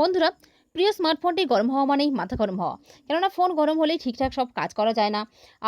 বন্ধুরা প্রিয় স্মার্টফোনটি গরম হওয়া মানেই মাথা গরম হওয়া। কেননা ফোন গরম হলেই ঠিকঠাক সব কাজ করা যায় না।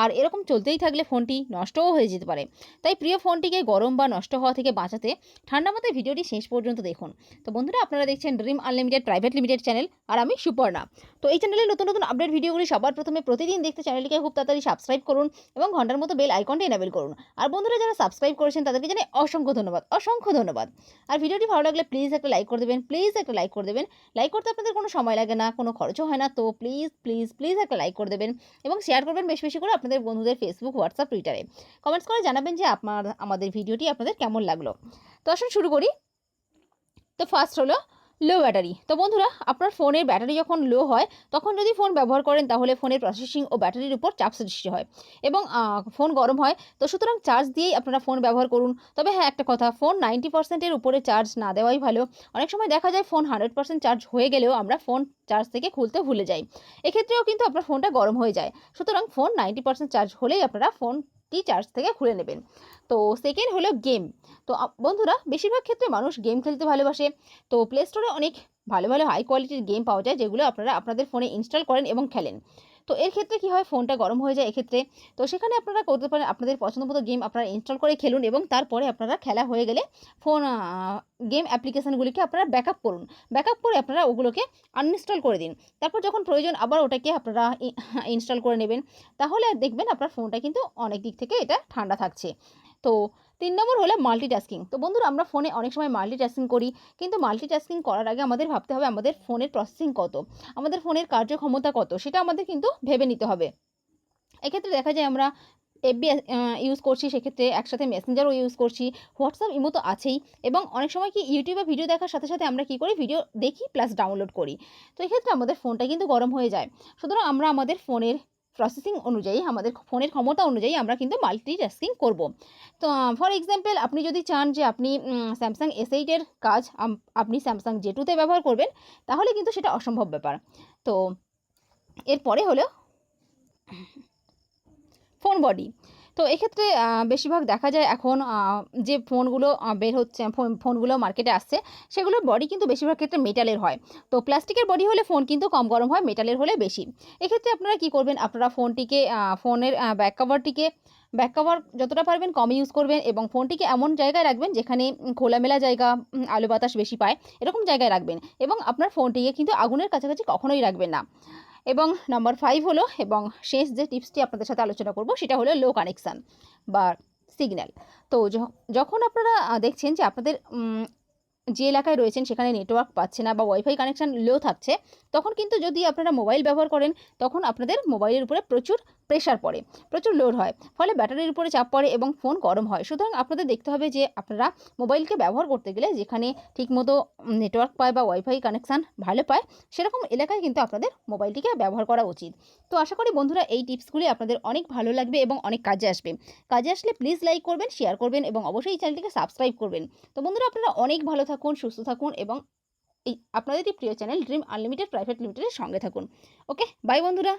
আর এরকম চলতেই থাকলে ফোনটি নষ্টও হয়ে যেতে পারে। তাই প্রিয় ফোনটিকে গরম বা নষ্ট হওয়া থেকে বাঁচাতে ঠান্ডা মাথায় ভিডিওটি শেষ পর্যন্ত দেখুন। তো বন্ধুরা, আপনারা দেখছেন dream unlimited private limited channel আর আমি সুপর্ণা। তো এই চ্যানেলে নতুন নতুন আপডেট ভিডিওগুলি সবার প্রথমে প্রতিদিন দেখতে চ্যানেলটিকে খুব তাড়াতাড়ি সাবস্ক্রাইব করুন এবং ঘণ্টার মতো বেল আইকনটি এনাবেল করুন। আর বন্ধুরা, যারা সাবস্ক্রাইব করেছেন তাদেরকে জানাই অসংখ্য ধন্যবাদ অসংখ্য ধন্যবাদ। আর ভিডিওটি ভালো লাগলে প্লিজ একটা লাইক করে দেবেন প্লিজ একটা লাইক করে দেবেন। লাইক করতে আপনাদের কোনো সময় লাগে না, কোনো খরচও হয় না। তো প্লিজ প্লিজ প্লিজ একটা লাইক করে দেবেন এবং শেয়ার করবেন বেশি বেশি করে আপনাদের বন্ধুদের ফেসবুক হোয়াটসঅ্যাপ টুইটারে কমেন্টস করে জানাবেন যে আপনার, আমাদের ভিডিওটি আপনাদের কেমন লাগল। তো আসুন শুরু করি। তো ফার্স্ট হলো লো ব্যাটারি তো বন্ধুরা, আপনার ফোনের ব্যাটারি যখন লো হয়, তখন যদি ফোন ব্যবহার করেন, তাহলে ফোনের প্রসেসিং ও ব্যাটারির উপর চাপ সৃষ্টি হয়। এবং ফোন গরম হয়, তো সুতরাং চার্জ দিয়েই আপনারা ফোন ব্যবহার করুন। তবে হ্যাঁ একটা কথা ফোন নাইনটি পার্সেন্টের উপরে চার্জ না দেওয়াই ভালো। অনেক সময় দেখা যায় ফোন হান্ড্রেড পার্সেন্ট চার্জ হয়ে গেলেও আমরা ফোন চার্জ থেকে খুলতে ভুলে যাই। এক্ষেত্রেও কিন্তু আপনার ফোনটা গরম হয়ে যায়। সুতরাং ফোন নাইনটি পার্সেন্ট চার্জ হলেই আপনারা ফোনটি চার্জ থেকে খুলে নেবেন। তো সেকেন্ড হলো গেম তো বন্ধুরা, বেশিরভাগ ক্ষেত্রে মানুষ গেম খেলতে ভালোবাসে। তো প্লে স্টোরে অনেক ভালো ভালো হাই কোয়ালিটির গেম পাওয়া যায়, যেগুলো আপনারা আপনাদের ফোনে ইনস্টল করেন এবং খেলেন। তো এর ক্ষেত্রে কী হয়? ফোনটা গরম হয়ে যায় এক্ষেত্রে। তো সেখানে আপনারা করতে পারেন, আপনাদের পছন্দ মতো গেম আপনারা ইনস্টল করে খেলুন এবং তারপরে আপনারা খেলা হয়ে গেলে ফোন গেম অ্যাপ্লিকেশানগুলিকে আপনারা ব্যাক আপ করুন। ব্যাকআপ করে আপনারা ওগুলোকে আনইনস্টল করে দিন। তারপর যখন প্রয়োজন আবার ওটাকে আপনারা ইনস্টল করে নেবেন। তাহলে দেখবেন আপনার ফোনটা কিন্তু অনেক দিক থেকে এটা ঠান্ডা থাকছে। তো তিন নম্বর হলো মাল্টিটাস্কিং তো বন্ধুরা, আমরা ফোনে অনেক সময় মাল্টিটাস্কিং করি, কিন্তু মাল্টিটাস্কিং করার আগে আমাদের ভাবতে হবে আমাদের ফোনের প্রসেসিং কত, আমাদের ফোনের কার্যক্ষমতা কত, সেটা আমাদের কিন্তু ভেবে নিতে হবে। এক্ষেত্রে দেখা যায় আমরা এফবি ইউজ করছি, সেক্ষেত্রে একসাথে মেসেঞ্জারও ইউজ করছি হোয়াটসঅ্যাপ ইমো তো আছেই, এবং অনেক সময় কি ইউটিউবে ভিডিও দেখার সাথে সাথে আমরা কী করি ভিডিও দেখি প্লাস ডাউনলোড করি। তো এক্ষেত্রে আমাদের ফোনটা কিন্তু গরম হয়ে যায়। সুতরাং আমরা আমাদের ফোনের প্রসেসিং অনুযায়ী, আমাদের ফোনের ক্ষমতা অনুযায়ী আমরা কিন্তু মাল্টি টাস্কিং করব। তো ফর এক্সাম্পল আপনি যদি চান যে আপনি স্যামসাং এস এইটের কাজ আপনি স্যামসাং জে টুতে ব্যবহার করবেন, তাহলে কিন্তু সেটা অসম্ভব ব্যাপার। তো, এরপরে হলো ফোন বডি তো এক্ষেত্রে বেশিরভাগ দেখা যায় এখন যে ফোনগুলো বের হচ্ছে ফোন ফোনগুলো মার্কেটে আসছে সেগুলোর বডি কিন্তু বেশিরভাগ ক্ষেত্রে মেটালের হয়। তো প্লাস্টিকের বডি হলে ফোন কিন্তু কম গরম হয় মেটালের হলে বেশি। এক্ষেত্রে আপনারা কি করবেন? আপনারা ফোনটিকে ফোনের ব্যাক কভারটিকে ব্যাক কভার যতটা পারবেন কম ইউজ করবেন এবং ফোনটিকে এমন জায়গায় রাখবেন যেখানে খোলামেলা জায়গা আলো বাতাস বেশি পায়, এরকম জায়গায় রাখবেন এবং আপনার ফোনটিকে কিন্তু আগুনের কাছাকাছি কখনোই রাখবেন না। এবং নাম্বার ফাইভ হলো এবং শেষ যে টিপসটি আপনাদের সাথে আলোচনা করব, সেটা হলো লো কানেকশান বা সিগন্যাল তো যখন আপনারা দেখছেন যে আপনাদের যে এলাকায় রয়েছেন সেখানে নেটওয়ার্ক পাচ্ছে না বা ওয়াইফাই কানেকশান লো থাকছে, তখন কিন্তু যদি আপনারা মোবাইল ব্যবহার করেন, তখন আপনাদের মোবাইলের উপরে প্রচুর প্রেশার পড়ে, প্রচুর লোড হয়, ফলে ব্যাটারির উপরে চাপ পড়ে এবং ফোন গরম হয়। সুতরাং আপনাদের দেখতে হবে যে আপনারা মোবাইলকে ব্যবহার করতে গেলে যেখানে ঠিকমতো নেটওয়ার্ক পায় বা ওয়াইফাই কানেকশান ভালো পায়, সেরকম এলাকায় কিন্তু আপনাদের মোবাইলটিকে ব্যবহার করা উচিত। তো আশা করি বন্ধুরা এই টিপসগুলি আপনাদের অনেক ভালো লাগবে এবং অনেক কাজে আসবে। কাজে আসলে প্লিজ লাইক করবেন শেয়ার করবেন এবং অবশ্যই এই চ্যানেলটিকে সাবস্ক্রাইব করবেন। তো বন্ধুরা আপনারা অনেক ভালো থাকুন, সুস্থ থাকুন এবং এই আপনাদেরই প্রিয় চ্যানেল ড্রিম আনলিমিটেড প্রাইভেট লিমিটেডের সঙ্গে থাকুন। ওকে বাই বন্ধুরা।